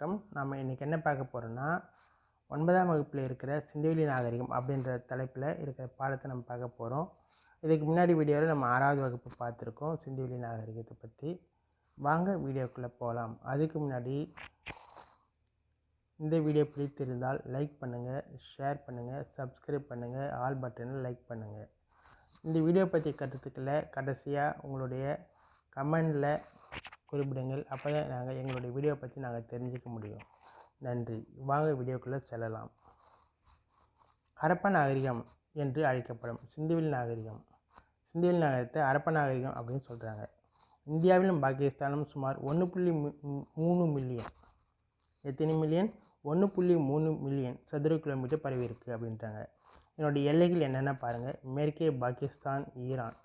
வணக்கம். நம்ம இன்றைக்கி என்ன பார்க்க போகிறோன்னா ஒன்பதாம் வகுப்பில் இருக்கிற சிந்துவெளி நாகரிகம் அப்படின்ற தலைப்பில் இருக்கிற பாடத்தை நம்ம பார்க்க போகிறோம் இதுக்கு முன்னாடி வீடியோவில் நம்ம ஆறாவது வகுப்பு பார்த்துருக்கோம் சிந்துவெளி நாகரிகத்தை பற்றி வாங்க வீடியோக்குள்ளே போகலாம் அதுக்கு முன்னாடி இந்த வீடியோ பிடித்திருந்தால் லைக் பண்ணுங்கள் ஷேர் பண்ணுங்கள் சப்ஸ்கிரைப் பண்ணுங்கள் ஆல் பட்டனில் லைக் பண்ணுங்கள் இந்த வீடியோ பற்றி கருத்துக்களை கடைசியாக உங்களுடைய கமெண்டில் குறிப்பிடுங்கள். அப்போ தான் நாங்கள் எங்களுடைய வீடியோ பற்றி நாங்கள் தெரிஞ்சுக்க முடியும். நன்றி. வாங்க வீடியோக்குள்ளே செல்லலாம். ஹரப்ப நாகரிகம் என்று அழைக்கப்படும் சிந்துவில் நாகரிகம். சிந்துவில் நாகரிகத்தை ஹரப்ப நாகரிகம் அப்படின்னு சொல்கிறாங்க இந்தியாவிலும் பாகிஸ்தானும் சுமார் ஒன்று புள்ளி மூணு மில்லியன் எத்தனை மில்லியன் ஒன்று புள்ளி மூணு மில்லியன் சதுர கிலோமீட்டர் பரவி இருக்குது அப்படின்றாங்க. என்னுடைய எல்லைகள் என்னென்ன பாருங்கள் மேற்கே பாகிஸ்தான் ஈரான்.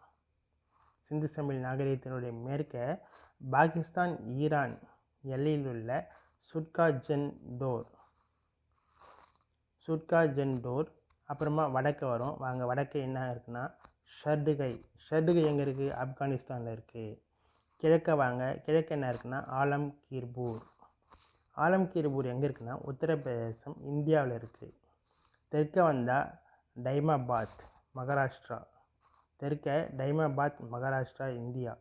சிந்து சமையல் நாகரிகத்தினுடைய மேற்கே பாகிஸ்தான் ஈரான் எல்லையில் உள்ள சுட்கா டோர் சுட்கா டோர் அப்புறமா வடக்கு வரும். வாங்க வடக்கு என்ன இருக்குன்னா ஷர்டுகை ஷர்டுகை எங்கே இருக்குது ஆப்கானிஸ்தானில் இருக்குது கிழக்க வாங்க. கிழக்கு என்ன இருக்குன்னா ஆலம்கீர்பூர். ஆலம்கீர்பூர் எங்கே இருக்குன்னா உத்தரப்பிரதேசம் இந்தியாவில் இருக்குது தெற்க வந்தால் டைமாபாத் மகாராஷ்டிரா. தெற்க டைமாபாத் மகாராஷ்டிரா இந்தியா.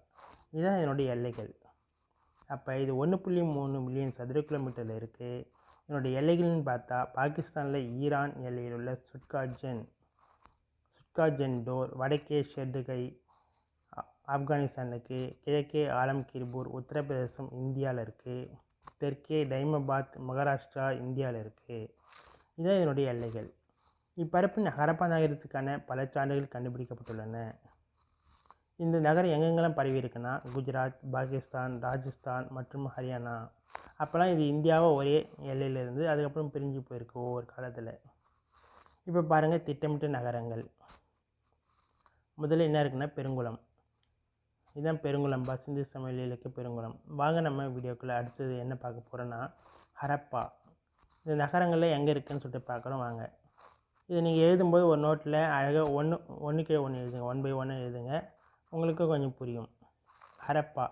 இதுதான் என்னுடைய எல்லைகள். அப்போ இது ஒன்று புள்ளி மூணு மில்லியன் சதுர கிலோமீட்டரில் இருக்குது என்னுடைய எல்லைகள்னு பார்த்தா பாகிஸ்தானில் ஈரான் எல்லையில் உள்ள சுட்காஜன் சுட்காஜன் டோர் வடக்கே ஷெர்டுகை ஆப்கானிஸ்தானுக்கு கிழக்கே ஆலம்கீர்பூர் உத்தரப்பிரதேசம் இந்தியாவில் இருக்குது தெற்கே டைமாபாத் மகாராஷ்டிரா இந்தியாவில் இருக்குது இதுதான் இதனுடைய எல்லைகள். இப்பரப்பின் ஹரப்பா நகரத்துக்கான பல சான்றுகள் கண்டுபிடிக்கப்பட்டுள்ளன. இந்த நகரம் எங்கெங்கெல்லாம் பரவி இருக்குன்னா குஜராத் பாகிஸ்தான் ராஜஸ்தான் மற்றும் ஹரியானா. அப்போல்லாம் இது இந்தியாவை ஒரே எல்லையில் இருந்து அதுக்கப்புறம் பிரிஞ்சு போயிருக்கு ஒவ்வொரு காலத்தில். இப்போ பாருங்கள் திட்டமிட்ட நகரங்கள். முதல்ல என்ன இருக்குன்னா பெருங்குளம். இதுதான் பெருங்குளம். பசிந்து சமையலுக்கு பெருங்குளம். வாங்க நம்ம வீடியோக்குள்ளே அடுத்தது என்ன பார்க்க போகிறோன்னா ஹரப்பா. இந்த நகரங்களில் எங்கே இருக்குன்னு சொல்லிட்டு பார்க்குறோம் வாங்க. இதை நீங்கள் எழுதும்போது ஒரு நோட்டில் அழகாக ஒன்று ஒன்றுக்கே ஒன்று எழுதுங்க. ஒன் பை ஒன்று எழுதுங்க. உங்களுக்கு கொஞ்சம் புரியும். ஹரப்பா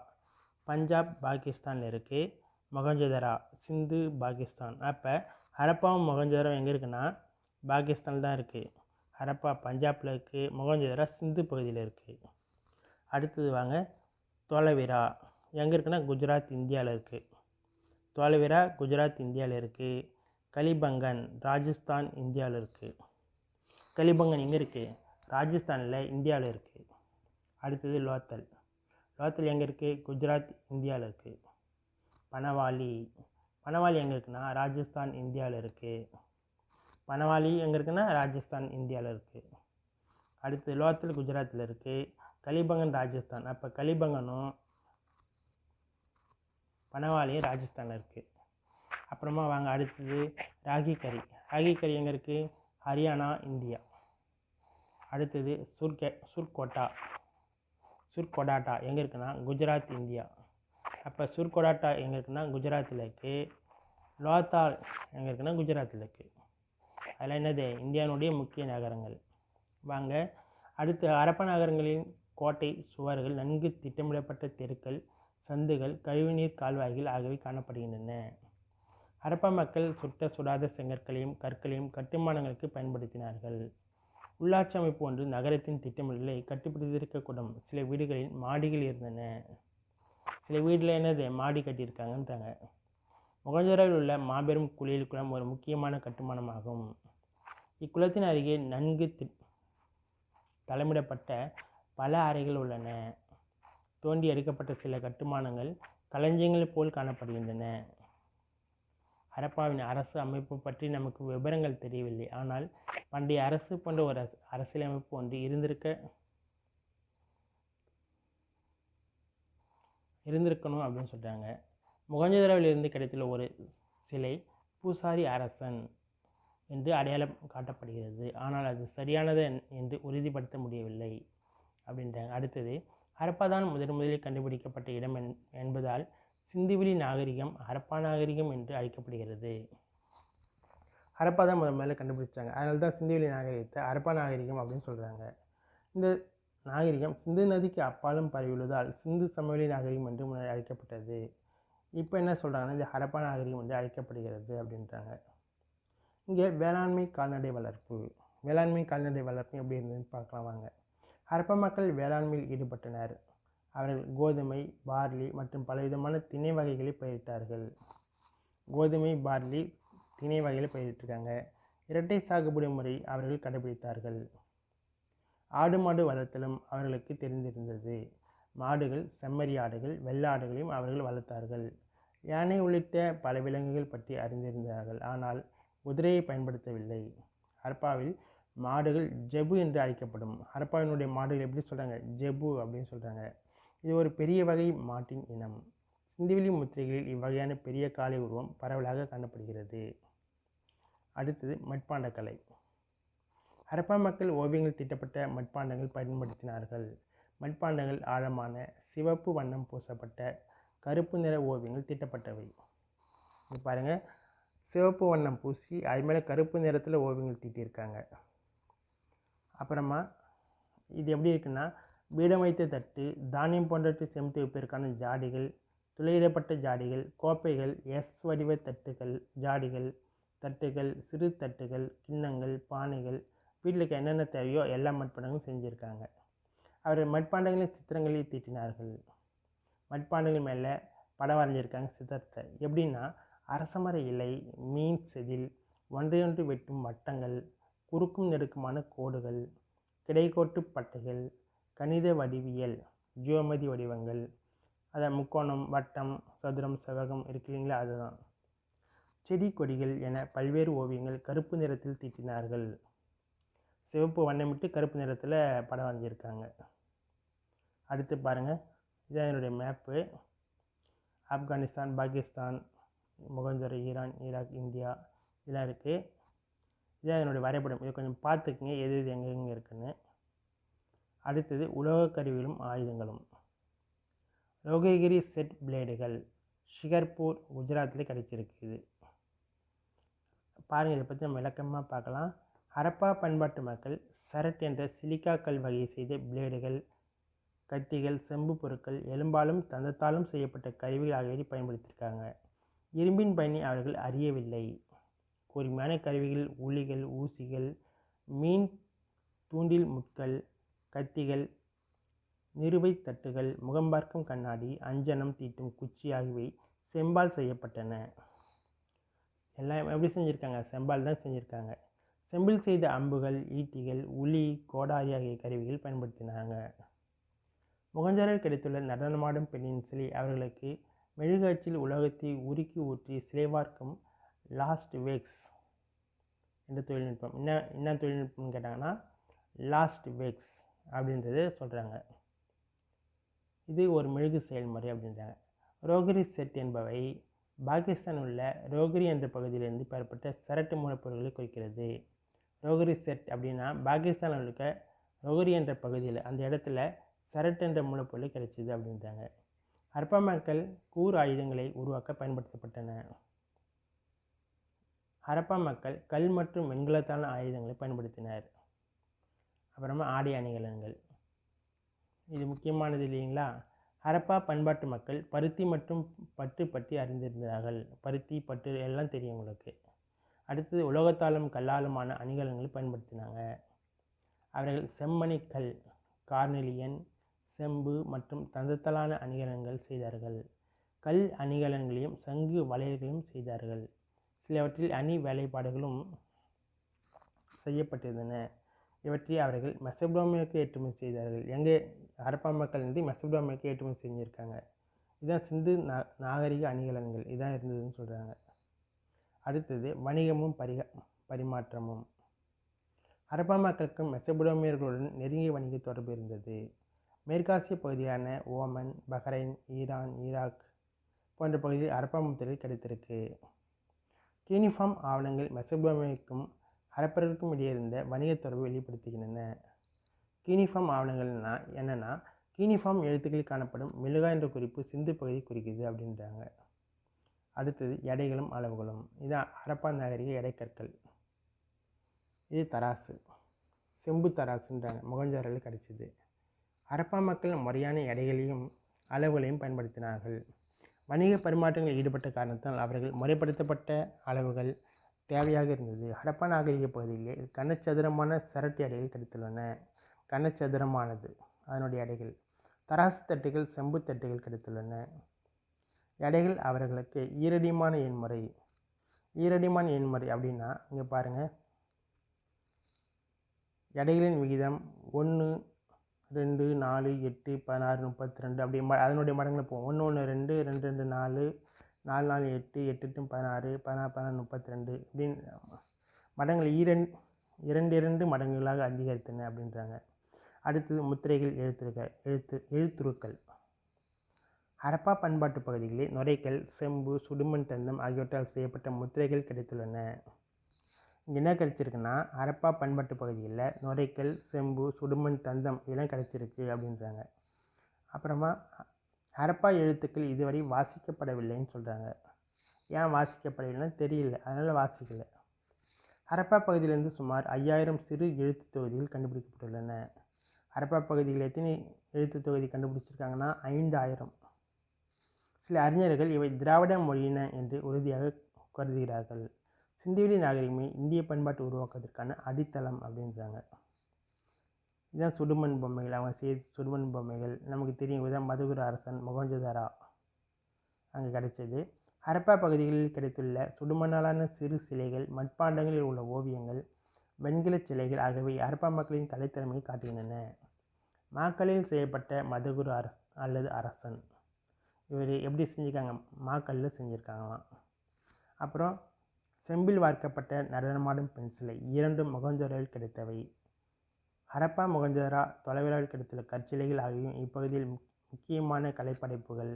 பஞ்சாப் பாகிஸ்தானில் இருக்குது மொகஞ்சதரா சிந்து பாகிஸ்தான். அப்போ ஹரப்பாவும் மொகஞ்சதரம் எங்கே இருக்குன்னா பாகிஸ்தான் தான் இருக்குது ஹரப்பா பஞ்சாப்பில் இருக்குது மொகஞ்சதரா சிந்து பகுதியில் இருக்குது அடுத்தது வாங்க தோலவிரா எங்கே இருக்குன்னா குஜராத் இந்தியாவில் இருக்குது தோலவிரா குஜராத் இந்தியாவில் இருக்குது கலிபங்கன் ராஜஸ்தான் இந்தியாவில் இருக்குது கலிபங்கன் எங்கே இருக்குது ராஜஸ்தானில் இந்தியாவில் இருக்குது அடுத்தது லோத்தல். லோத்தல் எங்கே இருக்குது குஜராத் இந்தியாவில் இருக்குது பனவாலி. பனவாலி எங்கே இருக்குன்னா ராஜஸ்தான் இந்தியாவில் இருக்குது பனவாலி எங்கே இருக்குன்னா ராஜஸ்தான் இந்தியாவில் இருக்குது அடுத்து லோத்தல் குஜராத்தில் இருக்குது கலிபங்கன் ராஜஸ்தான். அப்போ கலிபங்கனும் பனவாலியும் ராஜஸ்தானில் இருக்குது அப்புறமா வாங்க அடுத்தது ராகி கறி ராகி கறி எங்கே இருக்குது ஹரியானா இந்தியா. அடுத்தது சுர்கே சுர்கோட்டா. சுர்கொடாட்டா எங்கே இருக்குன்னா? குஜராத் இந்தியா. அப்போ சுர்கொடாட்டா எங்கே இருக்குன்னா? குஜராத்தில் இருக்குது லோத்தால் எங்கே இருக்குன்னா? குஜராத்தில் இருக்குது அதில் என்னது? இந்தியாவினுடைய முக்கிய நகரங்கள். வாங்க. அடுத்து அரப்ப நகரங்களின் கோட்டை சுவர்கள் நன்கு திட்டமிடப்பட்ட தெருக்கள் சந்துகள் கழிவுநீர் கால்வாய்கள் ஆகியவை காணப்படுகின்றன. ஹரப்பா மக்கள் சுட்ட சுடாத செங்கற்களையும் கற்களையும் கட்டுமானங்களுக்கு பயன்படுத்தினார்கள். உள்ளாட்சி அமைப்பு ஒன்று நகரத்தின் திட்டமிடலை கட்டுப்படுத்தியிருக்கக்கூடும். சில வீடுகளில் மாடிகள் இருந்தன. சில வீட்டில் என்னது? மாடி கட்டியிருக்காங்கன்றாங்க முகஞ்சராவில் உள்ள மாபெரும் குளியல் குளம் ஒரு முக்கியமான கட்டுமானமாகும். இக்குளத்தின் அருகே நன்கு தி தலைமிடப்பட்ட பல அறைகள் உள்ளன. தோண்டி எடுக்கப்பட்ட சில கட்டுமானங்கள் களஞ்சியங்கள் போல் காணப்படுகின்றன. ஹரப்பாவின் அரசு அமைப்பு பற்றி நமக்கு விவரங்கள் தெரியவில்லை. ஆனால் பண்டைய அரசு போன்ற ஒரு அரசியலமைப்பு ஒன்று இருந்திருக்க இருந்திருக்கணும் அப்படின்னு சொல்கிறாங்க முகஞ்சதராவில் இருந்து கிடைத்துள்ள ஒரு சிலை பூசாரி அரசன் என்று அடையாளம் காட்டப்படுகிறது. ஆனால் அது சரியானது என்று உறுதிப்படுத்த முடியவில்லை அப்படின்றாங்க. அடுத்தது ஹரப்பா தான் முதன் முதலில் கண்டுபிடிக்கப்பட்ட இடம் என் என்பதால் சிந்துவெளி நாகரிகம் ஹரப்பா நாகரிகம் என்று அழைக்கப்படுகிறது. ஹரப்பா தான் முதல் முதல்ல கண்டுபிடிச்சாங்க. அதனால தான் சிந்துவெளி நாகரிகத்தை ஹரப்பா நாகரிகம் அப்படின்னு சொல்கிறாங்க இந்த நாகரிகம் சிந்து நதிக்கு அப்பாலும் பரவியுள்ளதால் சிந்து சமவெளி நாகரிகம் என்று முன்னர் அழைக்கப்பட்டது. இப்போ என்ன சொல்கிறாங்கன்னா இது ஹரப்பா நாகரிகம் என்று அழைக்கப்படுகிறது அப்படின்றாங்க. இங்கே வேளாண்மை கால்நடை வளர்ப்பு. வேளாண்மை கால்நடை வளர்ப்பு எப்படி இருந்ததுன்னு பார்க்கலாம் வாங்க. ஹரப்பா மக்கள் வேளாண்மையில் ஈடுபட்டனர். அவர்கள் கோதுமை பார்லி மற்றும் பலவிதமான திணை வகைகளை பயிரிட்டார்கள். கோதுமை பார்லி திணை வகைகளை பயிரிட்டிருக்காங்க. இரட்டை சாகுபடி முறை அவர்கள் கடைபிடித்தார்கள். ஆடு மாடு வளர்த்தலும் அவர்களுக்கு தெரிந்திருந்தது. மாடுகள் செம்மறி ஆடுகள் வெள்ள ஆடுகளையும் அவர்கள் வளர்த்தார்கள். யானை உள்ளிட்ட பல விலங்குகள் பற்றி அறிந்திருந்தார்கள். ஆனால் குதிரையை பயன்படுத்தவில்லை. ஹரப்பாவில் மாடுகள் ஜெபு என்று அழைக்கப்படும். ஹரப்பாவினுடைய மாடுகள் எப்படி சொல்கிறாங்க ஜெபு அப்படின்னு சொல்கிறாங்க இது ஒரு பெரிய வகை மாட்டின் இனம். சிந்துவெளி முத்திரைகளில் இவ்வகையான பெரிய காளை உருவம் பரவலாக காணப்படுகிறது. அடுத்தது மட்பாண்டக்கலை ஹரப்பா மக்கள் ஓவியங்கள் தீட்டப்பட்ட மட்பாண்டங்கள் பயன்படுத்தினார்கள். மட்பாண்டங்கள் ஆழமான சிவப்பு வண்ணம் பூசப்பட்ட கருப்பு நிற ஓவியங்கள் தீட்டப்பட்டவை. இது பாருங்கள் சிவப்பு வண்ணம் பூசி அது மேலே கருப்பு நிறத்தில் ஓவியங்கள் தீட்டியிருக்காங்க அப்புறமா இது எப்படி இருக்குன்னா பீடம் வைத்த தட்டு தானியம் போன்றவற்றை சேமித்து வைப்பதற்கான ஜாடிகள் துளையிடப்பட்ட ஜாடிகள் கோப்பைகள் எஸ் வடிவ தட்டுகள் ஜாடிகள் தட்டுகள் சிறு தட்டுகள் கிண்ணங்கள் பானைகள் வீட்டில் என்னென்ன தேவையோ எல்லா மட்பாண்டங்களும் செஞ்சுருக்காங்க. அவர் மட்பாண்டங்களின் சித்திரங்களை தீட்டினார்கள். மட்பாண்டங்கள் மேலே படம் வரைஞ்சிருக்காங்க சித்திரத்தை. எப்படின்னா அரசமர இலை மீன் செதில் ஒன்றையொன்று வெட்டும் வட்டங்கள் குறுக்கும் நெடுக்குமான கோடுகள் கிடைக்கோட்டு பட்டைகள் கணித வடிவியல் ஜியோமதி வடிவங்கள் அதை முக்கோணம் வட்டம் சதுரம் செவகம் இருக்கு இல்லைங்களா அதுதான். செடி கொடிகள் என பல்வேறு ஓவியங்கள் கருப்பு நிறத்தில் தீட்டினார்கள். சிவப்பு வண்ணமிட்டு கருப்பு நிறத்தில் படம் வரைஞ்சிருக்காங்க. அடுத்து பாருங்கள் இதான் என்னுடைய மேப்பு ஆப்கானிஸ்தான் பாகிஸ்தான் முகஞ்சரை ஈரான் ஈராக் இந்தியா இதெல்லாம் இருக்குது இதான் என்னுடைய வரைபடம். இதை கொஞ்சம் பார்த்துக்குங்க. எது எது எங்கெங்கே இருக்குன்னு. அடுத்தது உலோகக் கருவிகளும் ஆயுதங்களும். லோககிரி செட் பிளேடுகள் ஷிகர்பூர் குஜராத்தில் கிடச்சிருக்குது. பாருங்கள் இதை பற்றி நம்ம விளக்கமாக பார்க்கலாம். ஹரப்பா பண்பாட்டு மக்கள் சரட் என்ற சிலிக்கா கல் வகையை செய்த பிளேடுகள் கத்திகள் செம்பு பொருட்கள் எலும்பாலும் தந்தத்தாலும் செய்யப்பட்ட கருவிகள் ஆகியவை பயன்படுத்தியிருக்காங்க. இரும்பின் பயனை அவர்கள் அறியவில்லை. கூர்மையான கருவிகள் உளிகள் ஊசிகள் மீன் தூண்டில் முட்கள் கத்திகள் நிறுவை தட்டுகள் முகம்பார்க்கும் கண்ணாடி அஞ்சனம் தீட்டும் குச்சி ஆகியவை செம்பால் செய்யப்பட்டன. எல்லாம் எப்படி செஞ்சுருக்காங்க? செம்பால் தான் செஞ்சுருக்காங்க. செம்பில் செய்த அம்புகள் ஈட்டிகள் உளி கோடாரி ஆகிய கருவிகள் பயன்படுத்தினாங்க. முகஞ்சரில் கிடைத்துள்ள நடனமாடும் பெண்ணின் சிலை அவர்களுக்கு மெழுகாட்சியில் உலகத்தை உருக்கி ஊற்றி சிலைவார்க்கும் லாஸ்ட் வேக்ஸ் என்ற தொழில்நுட்பம். என்ன என்ன தொழில்நுட்பம்னு கேட்டாங்கன்னா லாஸ்ட் வேக்ஸ். அப்படின்றது சொல்கிறாங்க இது ஒரு மெழுகு செயல்முறை அப்படின்றாங்க. ரோகரி செட் என்பவை பாகிஸ்தான் உள்ள ரோகரி என்ற பகுதியிலிருந்து பெறப்பட்ட சரட்டு மூலப்பொருட்களை குறிக்கிறது. ரோகரி செட் அப்படின்னா பாகிஸ்தானில் இருக்க ரோகரி என்ற பகுதியில் அந்த இடத்துல சரட்டு என்ற மூலப்பொருள் கிடைச்சிது அப்படின்றாங்க. ஹர்ப்பா மக்கள் கூர் ஆயுதங்களை உருவாக்க பயன்படுத்தப்பட்டன. ஹரப்பா மக்கள் கல் மற்றும் வெண்கலத்தான ஆயுதங்களை பயன்படுத்தினர். அப்புறமா ஆடை அணிகலன்கள். இது முக்கியமானது இல்லைங்களா? ஹரப்பா பண்பாட்டு மக்கள் பருத்தி மற்றும் பட்டு பற்றி அறிந்திருந்தார்கள். பருத்தி பட்டு எல்லாம் தெரியும் உங்களுக்கு. அடுத்தது உலோகத்தாலும் கல்லாலுமான அணிகலன்களை பயன்படுத்தினாங்க. அவர்கள் செம்மணிக்கல் கல் கார்னெலியன் செம்பு மற்றும் தந்தத்தலான அணிகலன்கள் செய்தார்கள். கல் அணிகலன்களையும் சங்கு வளையல்களையும் செய்தார்கள். சிலவற்றில் அணி வேலைப்பாடுகளும் செய்யப்பட்டிருந்தன. இவற்றை அவர்கள் மெசபடோமியாவுக்கு ஏற்றுமதி செய்தார்கள். எங்கே? ஹரப்பா மக்கள் வந்து மெசபடோமியாவுக்கு ஏற்றுமதி செஞ்சுருக்காங்க. இதுதான் சிந்து நா நாகரிக அணிகலன்கள். இதான் இருந்ததுன்னு சொல்கிறாங்க அடுத்தது வணிகமும் பரிக பரிமாற்றமும். ஹரப்பா மக்களுக்கும் மெசபடோமியர்களுடன் நெருங்கிய வணிக தொடர்பு இருந்தது. மேற்காசிய பகுதியான ஓமன் பஹ்ரைன் ஈரான் ஈராக் போன்ற பகுதியில் ஹரப்பா முத்திரை கிடைத்திருக்கு. யூனிஃபார்ம் ஆவணங்கள் மெசபடோமியாவுக்கும் ஹரப்பர்களுக்கும் இடையே இருந்த வணிகத் தொடர்பு வெளிப்படுத்துகின்றன. கீனிஃபார்ம் ஆவணங்கள்னா என்னென்னா கீனிஃபார்ம் எழுத்துக்களில் காணப்படும் மெழுகா என்ற குறிப்பு சிந்து பகுதி குறிக்குது அப்படின்றாங்க. அடுத்தது எடைகளும் அளவுகளும். இது ஹரப்பா நாகரிக எடைக்கற்கள். இது தராசு. செம்பு தராசுன்றாங்க. முகஞ்சாரில் கிடைச்சிது. ஹரப்பா மக்கள் முறையான எடைகளையும் அளவுகளையும் பயன்படுத்தினார்கள். வணிக பரிமாற்றங்களில் ஈடுபட்ட காரணத்தால் அவர்கள் முறைப்படுத்தப்பட்ட அளவுகள் தேவையாக இருந்தது. ஹடப்பா நாகரிக பகுதியிலே கனச்சதுரமான சரட்டு அடைகள் கிடைத்துள்ளன. கனச்சதுரமானது. அதனுடைய எடைகள் தராசு தட்டுகள் செம்பு தட்டுகள் கிடைத்துள்ளன. எடைகள் அவர்களுக்கு ஈரடிமான எண்முறை. ஈரடிமான எண்முறை அப்படின்னா இங்கே பாருங்கள் எடைகளின் விகிதம் ஒன்று ரெண்டு நாலு எட்டு பதினாறு முப்பத்தி ரெண்டு அப்படி ம அதனுடைய மடங்களை போவோம். ஒன்று ஒன்று ரெண்டு ரெண்டு ரெண்டு நாலு நாலு நாலு எட்டு எட்டு எட்டு பதினாறு பதினாறு பதினாறு முப்பத்தி ரெண்டு இப்படின்னு மடங்கள் ஈரண் இரண்டு இரண்டு மடங்குகளாக அதிகரித்தன அப்படின்றாங்க. அடுத்தது முத்திரைகள் எழுத்துருக்க எழுத்து எழுத்துருக்கள். ஹரப்பா பண்பாட்டு பகுதிகளில் நுரைக்கல் செம்பு சுடுமண் தந்தம் ஆகியவற்றால் செய்யப்பட்ட முத்திரைகள் கிடைத்துள்ளன. இங்கே என்ன கிடச்சிருக்குன்னா ஹரப்பா பண்பாட்டு பகுதியில் நுரைக்கல் செம்பு சுடுமண் தந்தம் இதெல்லாம் கிடச்சிருக்கு அப்படின்றாங்க. அப்புறமா ஹரப்பா எழுத்துக்கள் இதுவரை வாசிக்கப்படவில்லைன்னு சொல்கிறாங்க ஏன் வாசிக்கப்படவில்லைன்னு தெரியல அதனால் வாசிக்கலை. ஹரப்பா பகுதியிலிருந்து சுமார் ஐயாயிரம் சிறு எழுத்து தொகுதிகள் கண்டுபிடிக்கப்பட்டுள்ளன. ஹரப்பா பகுதியில் எத்தனை எழுத்து தொகுதி கண்டுபிடிச்சிருக்காங்கன்னா ஐந்தாயிரம். சில அறிஞர்கள் இவை திராவிட மொழியின என்று உறுதியாக கருதுகிறார்கள். சிந்துவெளி நாகரிகமே இந்திய பண்பாட்டு உருவாக்குவதற்கான அடித்தளம் அப்படின்றாங்க. இதுதான் சுடுமண் பொம்மைகள். அவங்க செய்த சுடுமண் பொம்மைகள். நமக்கு தெரியும் இதுதான் மதுகுர அரசன் மொகஞ்சதாரா அங்கே கிடைச்சது. ஹரப்பா பகுதிகளில் கிடைத்துள்ள சுடுமண்ணாலான சிறு சிலைகள் மட்பாண்டங்களில் உள்ள ஓவியங்கள் வெண்கல சிலைகள் ஆகியவை ஹரப்பா மக்களின் கலைத்திறமையை காட்டுகின்றன. மாக்களில் செய்யப்பட்ட மதுகுரு அரச அல்லது அரசன். இவர் எப்படி செஞ்சுருக்காங்க? மாக்கல்லில் செஞ்சுருக்காங்களாம். அப்புறம் செம்பில் வார்க்கப்பட்ட நடனமாடும் பெண் சிலை. இரண்டும் முகஞ்சோரில் கிடைத்தவை. ஹரப்பா முகஞ்சோரா தொலைவிலால் கிடைத்துள்ள கற்சிலைகள் ஆகியும் இப்பகுதியில் முக்கியமான கலைப்படைப்புகள்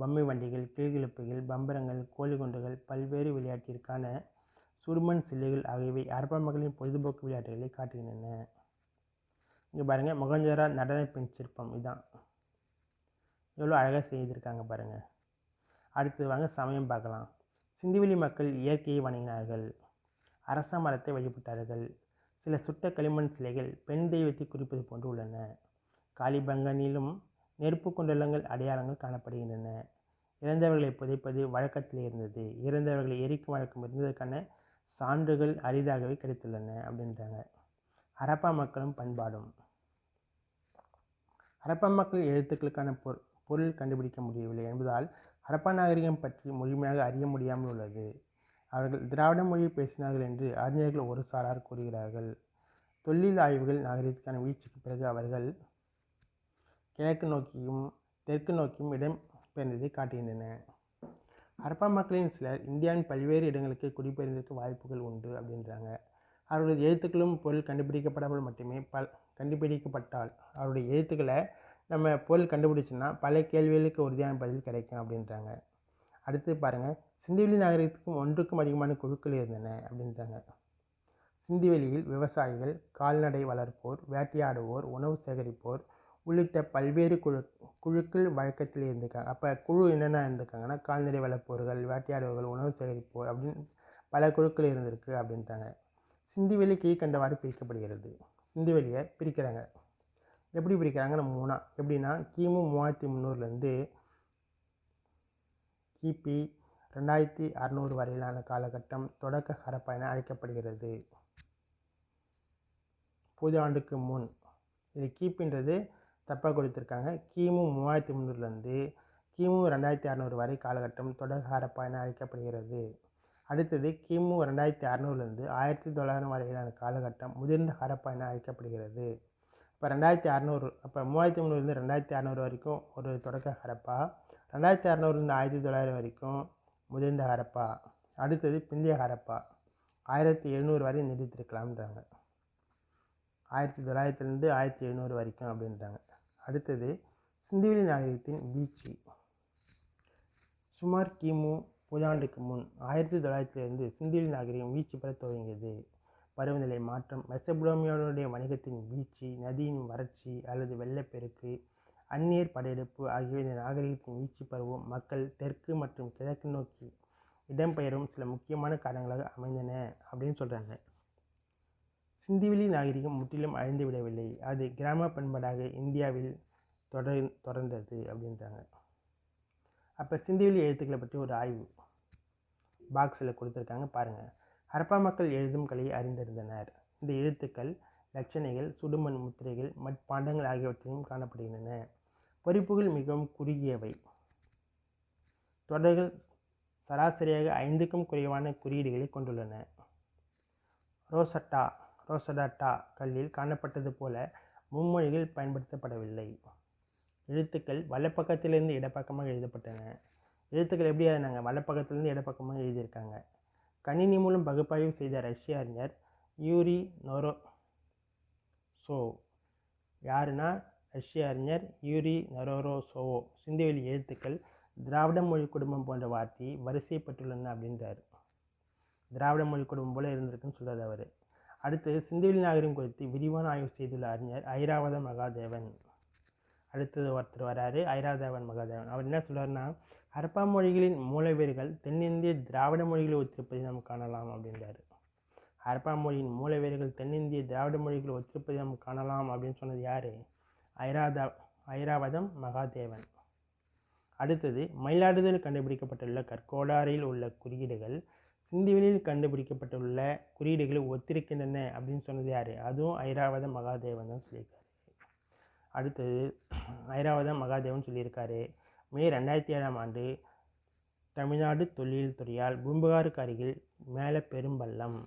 பொம்மை வண்டிகள் கீழ்கிழப்புகள் பம்பரங்கள் கோழிகுண்டுகள் பல்வேறு விளையாட்டிற்கான சுருமன் சிலைகள் ஆகியவை ஹரப்பா மக்களின் பொழுதுபோக்கு விளையாட்டுகளை காட்டுகின்றன. இங்கே பாருங்கள் முகஞ்சோரா நடன பெண் சிற்பம் இதுதான் எவ்வளோ அழகாக செய்திருக்காங்க பாருங்கள் அடுத்து வாங்க சமயம் பார்க்கலாம். சிந்துவெளி மக்கள் இயற்கையை வணங்கினார்கள். அரச மரத்தை வழிபட்டார்கள். சில சுட்ட களிமண் சிலைகள் பெண் தெய்வத்தை குறிப்பது போன்று உள்ளன. காளிபங்கனிலும் நெருப்பு குண்டலங்கள் அடையாளங்கள் காணப்படுகின்றன. இறந்தவர்களை புதைப்பது வழக்கத்தில் இருந்தது. இறந்தவர்களை எரிக்கும் வழக்கம் இருந்ததற்கான சான்றுகள் அரிதாகவே கிடைத்துள்ளன அப்படின்றாங்க. ஹரப்பா மக்களும் பண்பாடும். ஹரப்பா மக்கள் எழுத்துக்களுக்கான பொ பொருள் கண்டுபிடிக்க முடியவில்லை என்பதால் ஹரப்பா நாகரிகம் பற்றி முழுமையாக அறிய முடியாமல் உள்ளது. அவர்கள் திராவிட மொழியை பேசினார்கள் என்று அறிஞர்கள் ஒரு சாரார் கூறுகிறார்கள். தொழில் ஆய்வுகள் நாகரிகத்துக்கான வீழ்ச்சிக்கு பிறகு அவர்கள் கிழக்கு நோக்கியும் தெற்கு நோக்கியும் இடம் பெயர்ந்ததை காட்டுகின்றன. ஹரப்பா மக்களின் சிலர் இந்தியாவின் பல்வேறு இடங்களுக்கு குடிபெயர்ந்திருக்க வாய்ப்புகள் உண்டு அப்படின்றாங்க. அவருடைய எழுத்துக்களும் பொருள் கண்டுபிடிக்கப்படாமல் மட்டுமே பல் கண்டுபிடிக்கப்பட்டால் அவருடைய எழுத்துக்களை நம்ம பொருள் கண்டுபிடிச்சோன்னா பல கேள்விகளுக்கு உறுதியான பதில் கிடைக்கும் அப்படின்றாங்க. அடுத்து பாருங்கள் சிந்துவெளி நகரத்துக்கும் ஒன்றுக்கும் அதிகமான குழுக்கள் இருந்தன அப்படின்றாங்க. சிந்துவெளியில் விவசாயிகள் கால்நடை வளர்ப்போர் வேட்டையாடுவோர் உணவு சேகரிப்போர் உள்ளிட்ட பல்வேறு குழு குழுக்கள் வழக்கத்தில் இருந்திருக்காங்க. அப்போ குழு என்னென்ன இருந்திருக்காங்கன்னா கால்நடை வளர்ப்போர்கள் வேட்டையாடுவர்கள் உணவு சேகரிப்போர் அப்படின்னு பல குழுக்கள் இருந்திருக்கு அப்படின்றாங்க. சிந்திவெளி கீழ்கண்டவாறு பிரிக்கப்படுகிறது. சிந்துவெளியை பிரிக்கிறாங்க. எப்படி பிரிக்கிறாங்க நம்ம மூணாக எப்படின்னா கிமு மூவாயிரத்தி முந்நூறுலேருந்து கிபி ரெண்டாயிரத்தி அறநூறு வரையிலான காலகட்டம் தொடக்க ஹரப்பா என அழைக்கப்படுகிறது. புது ஆண்டுக்கு முன். இது கிபின்றது தப்பாக கொடுத்துருக்காங்க. கிமு மூவாயிரத்தி முந்நூறுலேருந்து கிமு ரெண்டாயிரத்தி அறநூறு வரை காலகட்டம் தொடக்க ஹரப்பா என அழைக்கப்படுகிறது. அடுத்தது கிமு ரெண்டாயிரத்தி அறநூறுலேருந்து ஆயிரத்தி தொள்ளாயிரம் வரையிலான காலகட்டம் முதிர்ந்த ஹரப்பா என அழைக்கப்படுகிறது. இப்போ ரெண்டாயிரத்தி அறநூறு அப்போ மூவாயிரத்தி முந்நூறுலேருந்து ரெண்டாயிரத்தி அறநூறு வரைக்கும் ஒரு தொடக்க ஹரப்பா? ரெண்டாயிரத்தி அறநூறுலேருந்து ஆயிரத்தி தொள்ளாயிரம் வரைக்கும் முதிர்ந்த ஹரப்பா அடுத்தது பிந்திய ஹரப்பா. ஆயிரத்தி எழுநூறு வரை நீடித்திருக்கலாம்ன்றாங்க. ஆயிரத்தி தொள்ளாயிரத்துலேருந்து ஆயிரத்தி எழுநூறு வரைக்கும் அப்படின்றாங்க. அடுத்தது சிந்துவெளி நாகரிகத்தின் வீழ்ச்சி. சுமார் கிமு புதாண்டுக்கு முன் ஆயிரத்தி தொள்ளாயிரத்திலிருந்து சிந்துவெளி நாகரிகம் வீழ்ச்சி பெற துவங்கியது. பருவநிலை மாற்றம் மெசபடோமியாவுடைய வணிகத்தின் வீழ்ச்சி நதியின் வறட்சி அல்லது வெள்ளப்பெருக்கு அந்நியர் படையெடுப்பு ஆகியவை இந்த நாகரிகத்தின் வீழ்ச்சி பருவம் மக்கள் தெற்கு மற்றும் கிழக்கு நோக்கி இடம்பெயரும் சில முக்கியமான காரணங்களாக அமைந்தன அப்படின்னு சொல்கிறாங்க சிந்திவெளி நாகரிகம் முற்றிலும் அழிந்து விடவில்லை. அது கிராம பண்பாடாக இந்தியாவில் தொடர் தொடர்ந்தது அப்படின்றாங்க. அப்போ சிந்துவெளி எழுத்துக்களை பற்றி ஒரு ஆய்வு பாக்ஸில் கொடுத்துருக்காங்க. பாருங்கள் ஹரப்பா மக்கள் எழுதும் கலையை அறிந்திருந்தனர். இந்த எழுத்துக்கள் லட்சணைகள் சுடுமண் முத்திரைகள் மட்பாண்டங்கள் ஆகியவற்றிலும் காணப்படுகின்றன. பொறிப்புகள் மிகவும் குறுகியவை. தொடர்கள் சராசரியாக ஐந்துக்கும் குறைவான குறியீடுகளை கொண்டுள்ளன. ரோசட்டா ரோசடாட்டா கல்லில் காணப்பட்டது போல மும்மொழிகள் பயன்படுத்தப்படவில்லை. எழுத்துக்கள் வலப்பக்கத்திலிருந்து இடப்பக்கமாக எழுதப்பட்டன. எழுத்துக்கள் எப்படி? நாங்கள் வலப்பக்கத்திலிருந்து இடப்பக்கமாக எழுதியிருக்காங்க. கணினி மூலம் பகுப்பாய்வு செய்த ரஷ்ய அறிஞர் யூரி நொரோ சோ யாருன்னா ரஷ்ய அறிஞர் யூரி நொரோரோசோவோ சிந்துவெளி எழுத்துக்கள் திராவிட மொழி குடும்பம் போன்ற வார்த்தையை வரிசைப்பட்டுள்ளன அப்படின்றாரு. திராவிட மொழி குடும்பம் போல இருந்திருக்குன்னு சொல்கிறார் அவர். அடுத்து சிந்துவெளி நாகரிகம் குறித்து விரிவான ஆய்வு செய்துள்ள அறிஞர் ஐராவத மகாதேவன். அடுத்தது ஒருத்தர் வராரு ஐராவதேவன் மகாதேவன். அவர் என்ன சொல்கிறாருன்னா ஹரப்பா மொழிகளின் மூலவேர்கள் தென்னிந்திய திராவிட மொழிகளை ஒத்திருப்பதை நாம் காணலாம் அப்படின்றார். ஹரப்பா மொழியின் மூலவேர்கள் தென்னிந்திய திராவிட மொழிகளை ஒத்திருப்பதை நாம் காணலாம் அப்படின்னு சொன்னது யார்? ஐராதா ஐராவதம் மகாதேவன். அடுத்தது மயிலாடுதல் கண்டுபிடிக்கப்பட்டுள்ள கற்கோடாரில் உள்ள குறியீடுகள் சிந்துவெளியில் கண்டுபிடிக்கப்பட்டுள்ள குறியீடுகளை ஒத்திருக்கின்றன அப்படின்னு சொன்னது யார்? அதுவும் ஐராவத மகாதேவன் தான் சொல்லியிருக்காரு. அடுத்தது ஐராவத மகாதேவன் சொல்லியிருக்காரு மே ரெண்டாயிரத்தி ஏழாம் ஆண்டு தமிழ்நாடு தொழில் துறையால் பூம்புகாருக்கு அருகில் மேலே பெரும்பள்ளம்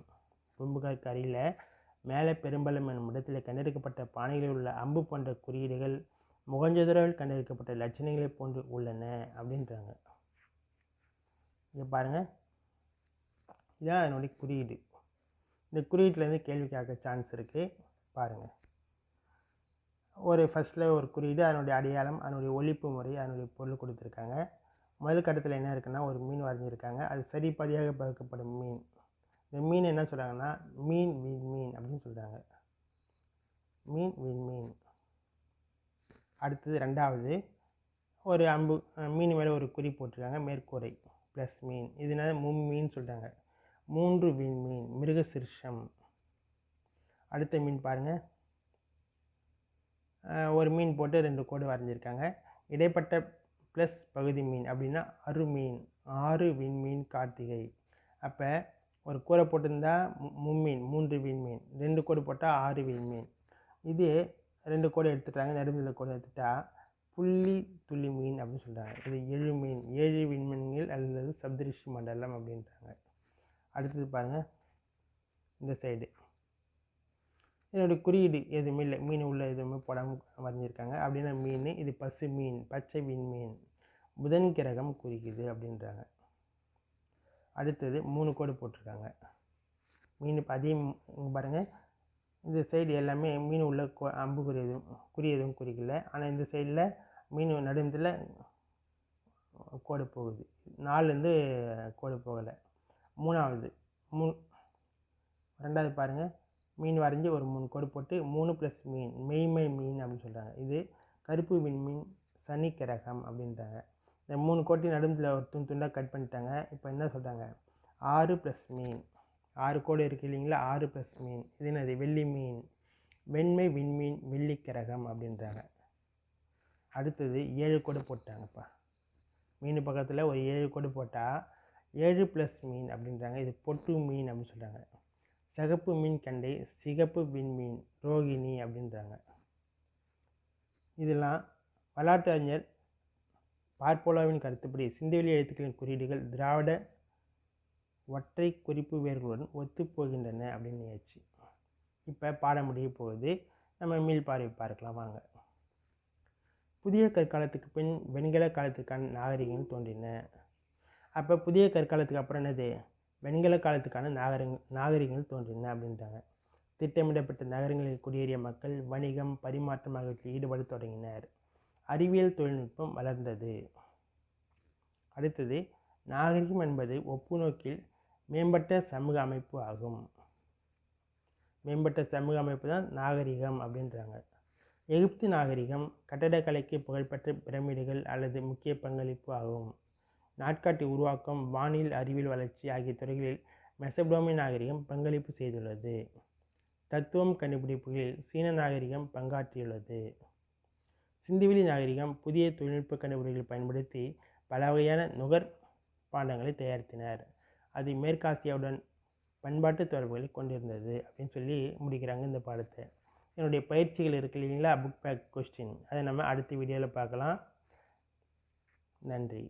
பூம்புகாருக்கு அருகில் மேலே பெரும்பலம் என்னும் இடத்தில் கண்டெடுக்கப்பட்ட பானைகளில் உள்ள அம்பு போன்ற குறியீடுகள் முகஞ்சதுரவில் கண்டெடுக்கப்பட்ட லட்சணங்களை போன்று உள்ளன அப்படின்றாங்க. இங்கே பாருங்கள் இதான் அதனுடைய குறியீடு. இந்த குறியீட்டிலேருந்து கேள்வி கேட்க சான்ஸ் இருக்குது பாருங்கள் ஒரு ஃபஸ்ட்டில் ஒரு குறியீடு அதனுடைய அடையாளம் அதனுடைய ஒழிப்பு முறை அதனுடைய பொருள் கொடுத்துருக்காங்க. முதல் கட்டத்தில் என்ன இருக்குன்னா ஒரு மீன் வரைஞ்சிருக்காங்க. அது சரிபாதியாக பகுக்கப்படும் மீன். இந்த மீன் என்ன சொல்கிறாங்கன்னா மீன் வின் மீன் அப்படின்னு சொல்கிறாங்க மீன் வின் மீன். அடுத்தது ரெண்டாவது ஒரு அம்பு மீன் மேலே ஒரு குறி போட்டிருக்காங்க மேற்கூரை ப்ளஸ் மீன். இதனால மும்மீன் சொல்கிறாங்க மூன்று வின் மீன் மிருக சிறுஷம் அடுத்த மீன் பாருங்கள் ஒரு மீன் போட்டு ரெண்டு கோடு வரைஞ்சிருக்காங்க. இடைப்பட்ட ப்ளஸ் பகுதி மீன் அப்படின்னா அருமீன். ஆறு விண்மீன் கார்த்திகை. அப்போ ஒரு கூரை போட்டிருந்தால் மும்மீன் மூன்று விண்மீன் ரெண்டு கோடு போட்டால் ஆறு விண்மீன். இது ரெண்டு கோடு எடுத்துட்டாங்க நடுவில் கோடு எடுத்துட்டா புள்ளி துளி மீன் அப்படின்னு சொல்கிறாங்க இது ஏழு மீன் ஏழு விண்மீன்கள் அல்லது சப்தரிஷி மண்டலம் அப்படின்றாங்க. அடுத்தது பாருங்கள் இந்த சைடு இதனுடைய குறியீடு எதுவுமே இல்லை. மீன் உள்ள எதுவுமே போடாமல் வரைஞ்சிருக்காங்க. அப்படின்னா மீன் இது பசு மீன் பச்சை விண்மீன் புதன் கிரகம் குறிக்குது அப்படின்றாங்க. அடுத்தது மூணு கோடு போட்டிருக்காங்க. மீன் இப்போ அதையும் இங்கே பாருங்கள் இந்த சைடு எல்லாமே மீன் உள்ள கோ அம்பு எதுவும் குறி எதுவும் குறிக்கல ஆனால் இந்த சைடில் மீன் நடுந்தில் கோடு போகுது. நாலுலேருந்து கோடு போகலை. மூணாவது மூணு ரெண்டாவது பாருங்கள் மீன் வரைஞ்சி ஒரு மூணு கோடு போட்டு மூணு ப்ளஸ் மீன் மெய்மை மீன் அப்படின்னு சொல்கிறாங்க இது கருப்பு விண்மீன் சனி கிரகம் அப்படின்றாங்க. இந்த மூணு கோட்டி நடுமத்தில் ஒரு துண்டு துண்டாக கட் பண்ணிட்டாங்க. இப்போ என்ன சொல்கிறாங்க ஆறு ப்ளஸ் மீன். ஆறு கோடு இருக்குது இல்லைங்களா? ஆறு ப்ளஸ் மீன். இது என்னது? வெள்ளி மீன். வெண்மை விண்மீன் வெள்ளி கிரகம் அப்படின்றாங்க. அடுத்தது ஏழு கோடு போட்டாங்கப்பா. மீன் பக்கத்தில் ஒரு ஏழு கோடு போட்டால் ஏழு ப்ளஸ் மீன் அப்படின்றாங்க. இது பொட்டு மீன் அப்படின்னு சொல்கிறாங்க சிகப்பு மீன் கண்டை சிகப்பு விண்மீன் ரோகிணி அப்படின்றாங்க. இதெல்லாம் வரலாற்று அறிஞர் பார்ப்போலாவின் கருத்துப்படி சிந்துவெளி எழுத்துக்களின் குறியீடுகள் திராவிட ஒற்றை குறிப்பு வேர்களுடன் ஒத்துப்போகின்றன அப்படின்னு நினைச்சு இப்போ பாட முடிய போகுது. நம்ம மீள் பார்வை பார்க்கலாம் வாங்க. புதிய கற்காலத்துக்கு பின் வெண்கல காலத்துக்கான நாகரிகங்கள் தோன்றின. அப்போ புதிய கற்காலத்துக்கு அப்புறம் என்னது? வெண்கல காலத்துக்கான நாகரிக நாகரிகங்கள் தோன்றின அப்படின்றாங்க திட்டமிடப்பட்ட நகரங்களில் குடியேறிய மக்கள் வணிகம் பரிமாற்றம் ஆகியவற்றில் ஈடுபட தொடங்கினர். அறிவியல் தொழில்நுட்பம் வளர்ந்தது. அடுத்தது நாகரிகம் என்பது ஒப்புநோக்கில் மேம்பட்ட சமூக அமைப்பு ஆகும். மேம்பட்ட சமூக அமைப்பு தான் நாகரிகம் அப்படின்றாங்க. எகிப்து நாகரிகம் கட்டடக்கலைக்கு புகழ்பெற்ற பிரமிடுகள் அல்லது முக்கிய பங்களிப்பு ஆகும். நாட்காட்டி உருவாக்கம் வானில் அறிவியல் வளர்ச்சி ஆகிய துறைகளில் மெசபடோமிய நாகரிகம் பங்களிப்பு செய்துள்ளது. தத்துவம் கண்டுபிடிப்புகளில் சீன நாகரிகம் பங்காற்றியுள்ளது. சிந்துவெளி நாகரிகம் புதிய தொழில்நுட்ப கண்டுபிடிப்புகளை பயன்படுத்தி பல வகையான நுகர் பாண்டங்களை தயாரித்தனர். அது மேற்காசியாவுடன் பண்பாட்டு தொடர்புகளை கொண்டிருந்தது அப்படின்னு சொல்லி முடிக்கிறாங்க இந்த பாடத்தை. என்னுடைய பயிற்சிகள் இருக்கு இல்லைங்களா? புக் பேக் கொஸ்டின் அதை நம்ம அடுத்த வீடியோவில் பார்க்கலாம். நன்றி.